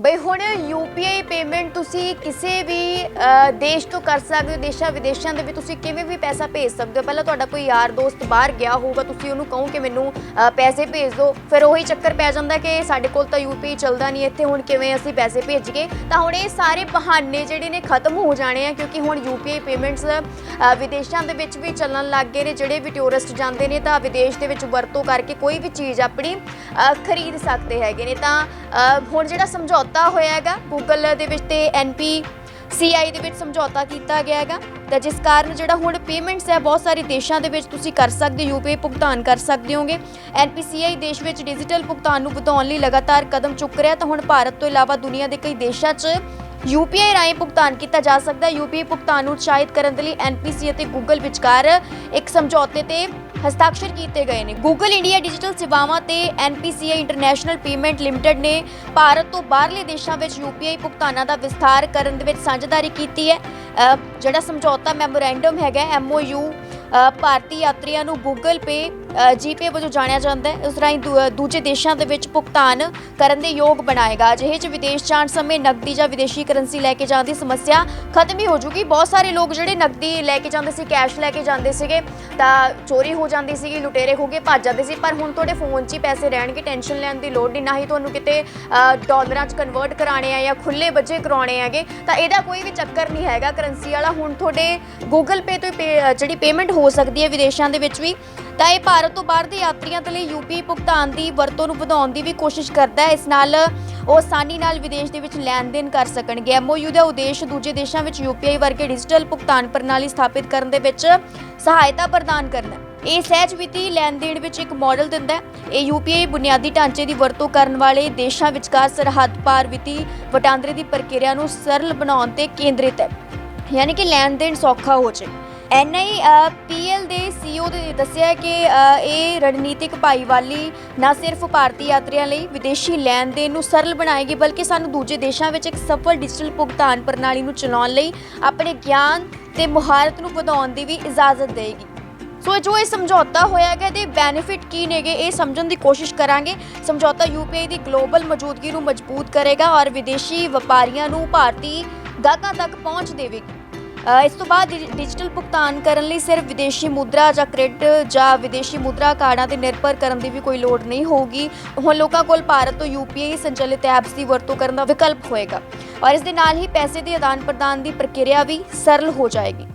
ਬਈ ਹੁਣ UPI payment ਤੁਸੀਂ ਕਿਸੇ ਵੀ ਦੇਸ਼ ਤੋਂ ਕਰ ਸਕਦੇ ਹੋ, ਦੇਸ਼ਾਂ ਵਿਦੇਸ਼ਾਂ ਦੇ ਵੀ ਤੁਸੀਂ ਕਿਵੇਂ ਵੀ ਪੈਸਾ ਭੇਜ ਸਕਦੇ ਹੋ? ਪਹਿਲਾਂ ਤੁਹਾਡਾ ਕੋਈ ਯਾਰ ਦੋਸਤ ਬਾਹਰ ਗਿਆ ਹੋਊਗਾ, ਤੁਸੀਂ ਉਹਨੂੰ ਕਹੋ ਕਿ ਮੈਨੂੰ ਪੈਸੇ ਭੇਜ ਦਿਓ। ਫਿਰ ਉਹੀ ਚੱਕਰ ਪੈ ਜਾਂਦਾ ਕਿ ਸਾਡੇ ਕੋਲ ਤਾਂ ਯੂਪੀਆਈ ਚੱਲਦਾ ਨਹੀਂ, ਇੱਥੇ ਹੁਣ ਕਿਵੇਂ ਅਸੀਂ ਪੈਸੇ ਭੇਜੀਏ ਤਾਂ ਹੁਣ ਇਹ ਸਾਰੇ ਬਹਾਨੇ ਜਿਹੜੇ ਨੇ ਖਤਮ ਹੋ ਜਾਣੇ ਆ, ਕਿਉਂਕਿ ਹੁਣ ਯੂਪੀਆਈ ਪੇਮੈਂਟਸ ਵਿਦੇਸ਼ਾਂ ਦੇ ਵਿੱਚ ਵੀ ਚੱਲਣ ਲੱਗ ਗਏ ਨੇ। ਜਿਹੜੇ ਵੀ ਟੂਰਿਸਟ ਜਾਂਦੇ ਨੇ ਤਾਂ ਵਿਦੇਸ਼ ਦੇ ਵਿੱਚ ਵਰਤੋਂ ਕਰਕੇ ਕੋਈ ਵੀ ਚੀਜ਼ ਆਪਣੀ ਖਰੀਦ ਸਕਦੇ ਹੈਗੇ ਨੇ ਤਾਂ ਹੁਣ ਜਿਹੜਾ ਸਮਝੌਤਾ ਹੋਇਆ ਹੈਗਾ ਗੂਗਲ ਦੇ ਵਿੱਚ ਤੇ ਐਨਪੀ ਸੀਆਈ ਦੇ ਵਿੱਚ ਸਮਝੌਤਾ ਕੀਤਾ ਗਿਆ ਹੈਗਾ, ਤਾਂ ਜਿਸ ਕਾਰਨ ਜਿਹੜਾ ਹੁਣ ਪੇਮੈਂਟਸ ਹੈ, ਬਹੁਤ ਸਾਰੇ ਦੇਸ਼ਾਂ ਦੇ ਵਿੱਚ ਤੁਸੀਂ ਕਰ ਸਕਦੇ ਹੋ ਯੂਪੀਆਈ ਭੁਗਤਾਨ ਕਰ ਸਕਦੇ ਹੋਗੇ। ਐਨਪੀਸੀਆਈ ਦੇਸ਼ ਵਿੱਚ ਡਿਜੀਟਲ ਭੁਗਤਾਨ ਨੂੰ ਵਧਾਉਣ ਲਈ ਲਗਾਤਾਰ ਕਦਮ ਚੁੱਕ ਰਿਹਾ, ਤਾਂ ਹੁਣ ਭਾਰਤ ਤੋਂ ਇਲਾਵਾ ਦੁਨੀਆ ਦੇ ਕਈ ਦੇਸ਼ਾਂ 'ਚ ਯੂਪੀਆਈ ਰਾਹੀਂ ਭੁਗਤਾਨ ਕੀਤਾ ਜਾ ਸਕਦਾ ਹੈ। ਯੂਪੀਆਈ ਭੁਗਤਾਨ ਨੂੰ ਉਤਸ਼ਾਹਿਤ ਕਰਨ ਦੇ ਲਈ ਐਨਪੀਸੀ ਅਤੇ ਗੂਗਲ ਵਿਚਕਾਰ ਇੱਕ ਸਮਝੌਤੇ ਤੇ ਹਸਤਾਖਰ ਕੀਤੇ ਗਏ ਨੇ। ਗੂਗਲ ਇੰਡੀਆ ਡਿਜੀਟਲ ਸੇਵਾਵਾਂ ਤੇ ਐਨਪੀਸੀਆਈ ਇੰਟਰਨੈਸ਼ਨਲ ਪੇਮੈਂਟ ਲਿਮਟਿਡ ਨੇ ਭਾਰਤ ਤੋਂ ਬਾਹਰਲੇ ਦੇਸ਼ਾਂ ਵਿੱਚ ਯੂਪੀਆਈ ਭੁਗਤਾਨਾਂ ਦਾ ਵਿਸਥਾਰ ਕਰਨ ਦੇ ਵਿੱਚ ਸਾਂਝੇਦਾਰੀ ਕੀਤੀ ਹੈ। ਜਿਹੜਾ ਸਮਝੌਤਾ ਮੈਮੋਰੈਂਡਮ ਹੈਗਾ ਐਮਓਯੂ ਭਾਰਤੀ ਯਾਤਰੀਆਂ ਨੂੰ ਗੂਗਲ ਪੇ ਜੀਪੇ ਵਜੋਂ ਜਾਣਿਆ ਜਾਂਦਾ ਹੈ। ਉਸ ਰਾਹੀਂ ਦੂ- ਦੂਜੇ ਦੇਸ਼ਾਂ ਦੇ ਵਿੱਚ ਭੁਗਤਾਨ ਕਰਨ ਦੇ ਯੋਗ ਬਣਾਏਗਾ। ਅਜਿਹੇ ਚ ਵਿਦੇਸ਼ ਜਾਣ ਸਮੇਂ ਨਕਦੀ ਜਾਂ ਵਿਦੇਸ਼ੀ ਕਰੰਸੀ ਲੈ ਕੇ ਜਾਣ ਦੀ ਸਮੱਸਿਆ ਖਤਮ ਹੀ ਹੋ ਜੂਗੀ। ਬਹੁਤ ਸਾਰੇ ਲੋਕ ਜਿਹੜੇ ਨਕਦੀ ਲੈ ਕੇ ਜਾਂਦੇ ਸੀ ਕੈਸ਼ ਲੈ ਕੇ ਜਾਂਦੇ ਸੀਗੇ ਤਾਂ ਚੋਰੀ ਹੋ ਜਾਂਦੀ ਸੀਗੀ ਲੁਟੇਰੇ ਹੋ ਕੇ ਭੱਜ ਜਾਂਦੇ ਸੀ। ਪਰ ਹੁਣ ਤੁਹਾਡੇ ਫੋਨ 'ਚ ਹੀ ਪੈਸੇ ਰਹਿਣਗੇ ਟੈਨਸ਼ਨ ਲੈਣ ਦੀ ਲੋੜ ਨਹੀਂ। ਨਾ ਹੀ ਤੁਹਾਨੂੰ ਕਿਤੇ ਅ, ਡਾਲਰਾਂ 'ਚ ਕਨਵਰਟ ਕਰਾਣੇ ਆ ਜਾਂ ਖੁੱਲੇ ਬੱਜੇ ਕਰਾਉਣੇ ਹੈਗੇ ਤਾਂ ਇਹਦਾ ਕੋਈ ਵੀ ਚੱਕਰ ਨਹੀਂ ਹੈਗਾ ਕਰੰਸੀ ਵਾਲਾ। ਹੁਣ ਤੁਹਾਡੇ ਗੂਗਲ ਪੇ ਤੋਂ ਹੀ ਪੇ- ਜਿਹੜੀ ਪੇਮੈਂਟ ਹੋ ਸਕਦੀ ਹੈ ਵਿਦੇਸ਼ਾਂ ਦੇ ਵਿੱਚ ਵੀ। ਤਾਂ ਇਹ ਭਾਰਤ ਤੋਂ ਬਾਹਰ ਦੇ ਯਾਤਰੀਆਂ ਦੇ ਲਈ ਯੂਪੀਆਈ ਭੁਗਤਾਨ ਦੀ ਵਰਤੋਂ ਨੂੰ ਵਧਾਉਣ ਦੀ ਵੀ ਕੋਸ਼ਿਸ਼ ਕਰਦਾ ਹੈ। ਇਸ ਨਾਲ ਉਹ ਆਸਾਨੀ ਨਾਲ ਵਿਦੇਸ਼ ਦੇ ਵਿੱਚ ਲੈਣ ਦੇਣ ਕਰ ਸਕਣਗੇ। ਐਮਓਯੂ ਦਾ ਉਦੇਸ਼ ਦੂਜੇ ਦੇਸ਼ਾਂ ਵਿੱਚ ਯੂਪੀਆਈ ਵਰਗੇ ਡਿਜੀਟਲ ਭੁਗਤਾਨ ਪ੍ਰਣਾਲੀ ਸਥਾਪਿਤ ਕਰਨ ਦੇ ਵਿੱਚ ਸਹਾਇਤਾ ਪ੍ਰਦਾਨ ਕਰਨਾ ਹੈ। ਇਹ ਸਹਿਜ ਵਿੱਤੀ ਲੈਣ ਦੇਣ ਵਿੱਚ ਇੱਕ ਮਾਡਲ ਦਿੰਦਾ ਹੈ। ਇਹ ਯੂਪੀਆਈ ਬੁਨਿਆਦੀ ਢਾਂਚੇ ਦੀ ਵਰਤੋਂ ਕਰਨ ਵਾਲੇ ਦੇਸ਼ਾਂ ਵਿਚਕਾਰ ਸਰਹੱਦ ਪਾਰ ਵਿੱਤੀ ਵਟਾਂਦਰੇ ਦੀ ਪ੍ਰਕਿਰਿਆ ਨੂੰ ਸਰਲ ਬਣਾਉਣ ਤੇ ਕੇਂਦਰਿਤ ਹੈ। ਯਾਨੀ ਕਿ ਲੈਣ ਦੇਣ ਸੌਖਾ ਹੋ ਜਾਏ। ਐਨਆਈ ਪੀਐਲ ਦੇ ਸੀਈਓ ਨੇ ਦੱਸਿਆ ਕਿ ਇਹ ਰਣਨੀਤਿਕ ਭਾਈਵਾਲੀ ਨਾ ਸਿਰਫ ਭਾਰਤੀ ਯਾਤਰੀਆਂ ਲਈ ਵਿਦੇਸ਼ੀ ਲੈਣ ਦੇਣ ਨੂੰ ਸਰਲ ਬਣਾਏਗੀ, ਬਲਕਿ ਸਾਨੂੰ ਦੂਜੇ ਦੇਸ਼ਾਂ ਵਿੱਚ ਇੱਕ ਸਫਲ ਡਿਜੀਟਲ ਭੁਗਤਾਨ ਪ੍ਰਣਾਲੀ ਨੂੰ ਚਲਾਉਣ ਲਈ ਆਪਣੇ ਗਿਆਨ ਤੇ ਮੁਹਾਰਤ ਨੂੰ ਵਧਾਉਣ ਦੀ ਵੀ ਇਜਾਜ਼ਤ ਦੇਵੇਗੀ ਸੋ ਜੋ ਇਹ ਸਮਝੌਤਾ ਹੋਇਆ ਹੈਗਾ ਦੇ ਬੈਨੀਫਿਟ ਕੀ ਨੇਗੇ ਇਹ ਸਮਝਣ ਦੀ ਕੋਸ਼ਿਸ਼ ਕਰਾਂਗੇ। ਸਮਝੌਤਾ ਯੂਪੀਆਈ ਦੀ ਗਲੋਬਲ ਮੌਜੂਦਗੀ ਨੂੰ ਮਜ਼ਬੂਤ ਕਰੇਗਾ ਔਰ ਵਿਦੇਸ਼ੀ ਵਪਾਰੀਆਂ ਨੂੰ ਭਾਰਤੀ ਗਾਹਕਾਂ ਤੱਕ ਪਹੁੰਚ ਦੇਵੇਗੀ। ਇਸ ਤੋਂ ਬਾਅਦ ਡਿ- ਡਿਜੀਟਲ ਭੁਗਤਾਨ ਕਰਨ ਲਈ ਸਿਰਫ ਵਿਦੇਸ਼ੀ ਮੁਦਰਾ ਜਾਂ ਕ੍ਰੈਡਿਟ ਜਾਂ ਵਿਦੇਸ਼ੀ ਮੁਦਰਾ ਕਾਰਡਾਂ ਤੇ ਨਿਰਭਰ ਕਰਨ ਦੀ ਵੀ ਕੋਈ ਲੋੜ ਨਹੀਂ ਹੋਊਗੀ। ਹੁਣ ਲੋਕਾਂ ਕੋਲ ਭਾਰਤ ਤੋਂ ਯੂਪੀਆਈ ਸੰਚਲਿਤ ਐਪਸ ਦੀ ਵਰਤੋਂ ਕਰਨ ਦਾ ਵਿਕਲਪ ਹੋਏਗਾ ਔਰ ਇਸ ਦੇ ਨਾਲ ਹੀ ਪੈਸੇ ਦੇ ਆਦਾਨ ਪ੍ਰਦਾਨ ਦੀ ਪ੍ਰਕਿਰਿਆ ਵੀ ਸਰਲ ਹੋ ਜਾਏਗੀ।